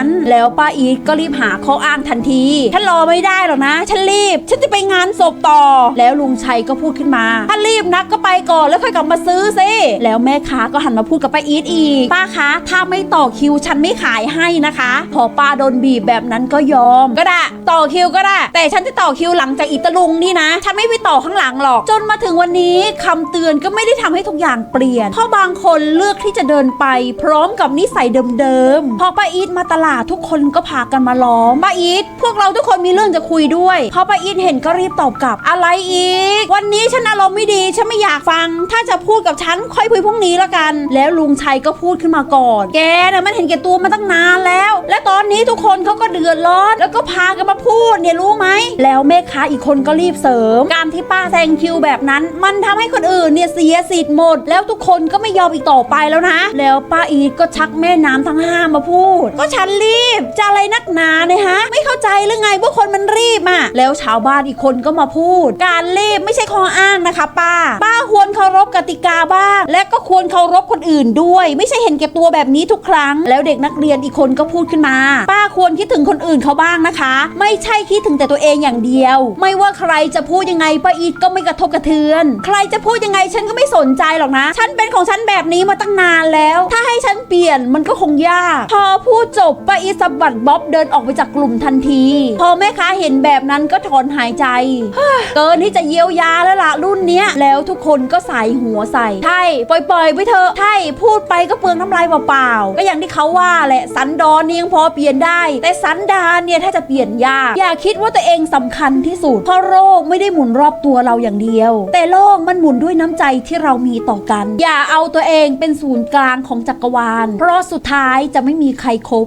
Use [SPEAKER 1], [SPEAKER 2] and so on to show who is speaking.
[SPEAKER 1] นั้น แล้วป้าอีทก็รีบหาข้ออ้างทันทีฉันรอไม่ได้หรอกนะ ฉันรีบ ฉันจะไปงานศพต่อ แล้วลุงชัยก็พูดขึ้นมา ถ้ารีบนักก็ไปก่อนแล้วค่อยกลับมาซื้อซิแล้วแม่ค้าก็หันมาพูดกับป้าอีทอีก ป้าคะถ้าไม่ต่อคิวฉันไม่ขายให้นะคะ พอป้าโดนบีบแบบนั้นก็ยอม ก็ได้ต่อคิวก็ได้ แต่ฉันจะต่อคิวหลังจากอีตาลุงนี่นะ ฉันไม่ไปต่อข้างหลังหรอก จนมาถึงวันนี้คำเตือนก็ไม่ได้ทำให้ทุกอย่างเปลี่ยนเพราะบางคนเลือกที่จะเดินไป พร้อมกับนิสัยเดิมๆพอป้าอีทมาตลาดทุกคนก็พากันมาล้อมป้าอีทพวกเราทุกคนมีเรื่องจะคุยด้วยพอป้าอีทเห็นก็รีบตอบกลับอะไรอีก วันนี้ฉันอารมณ์ไม่ดีฉันไม่อยากฟัง ถ้าจะพูดกับฉันค่อยคุยพรุ่งนี้ละกัน แล้วลุงชัยก็พูดขึ้นมาก่อน แกน่ะมันเห็นแก่ตัวมาตั้งนานแล้ว นี้ทุกคนเขาก็เดือดร้อน แล้วก็พากันมาพูดเนี่ยรู้ไหม แล้วแม่ค้าอีกคนก็รีบเสริม การที่ป้าแซงคิวแบบนั้น มันทำให้คนอื่นเนี่ยเสียสิทธิ์หมด แล้วทุกคนก็ไม่ยอมอีกต่อไปแล้วนะ แล้วป้าอีทก็ชักแม่น้ำทั้งห้ามาพูด ก็ฉันรีบจะอะไรนักหนาเนี่ยฮะ ไม่เข้าใจหรือไงว่าคนมันรีบอะแล้วชาวบ้านอีกคนก็มาพูด การรีบไม่ใช่ข้ออ้างนะคะ ป้า ป้าควรเคารพกติกาบ้าง และก็ควรเคารพคนอื่นด้วย ไม่ใช่เห็นแก่ตัวแบบนี้ทุกครั้ง แล้วเด็กนักเรียนอีกคนก็พูดขึ้นมาป้าควรคิดถึงคนอื่นเขาบ้างนะคะ ไม่ใช่คิดถึงแต่ตัวเองอย่างเดียว ไม่ว่าใครจะพูดยังไงป้าอีทก็ไม่กระทบกระเทือน ใครจะพูดยังไงฉันก็ไม่สนใจหรอกนะ ฉันเป็นของฉันแบบนี้มาตั้งนานแล้ว ถ้าให้ฉันเปลี่ยนมันก็คงยาก พอพูดจบป้าอีทสะบัดบ๊อบเดินออกไปจากกลุ่มทันที พอแม่ค้าเห็นแบบนั้นก็ถอนหายใจ เกินที่จะเยียวยาแล้วล่ะรุ่นเนี้ยแล้วทุกคนก็ใส่หัวใส่ใช่ปล่อยๆไปเถอะใช่พูดไปก็เปลืองน้ำลายเปล่าๆก็อย่างที่เขาว่าแหละสันดอนเนี่ยยังพอเปลี่ยนได้ แต่สันดานเนี่ยถ้าจะเปลี่ยนยากอย่าคิดว่าตัวเองสำคัญที่สุด เพราะโรคไม่ได้หมุนรอบตัวเราอย่างเดียว แต่โลกมันหมุนด้วยน้ำใจที่เรามีต่อกัน อย่าเอาตัวเองเป็นศูนย์กลางของจักรวาล เพราะสุดท้ายจะไม่มีใครครบ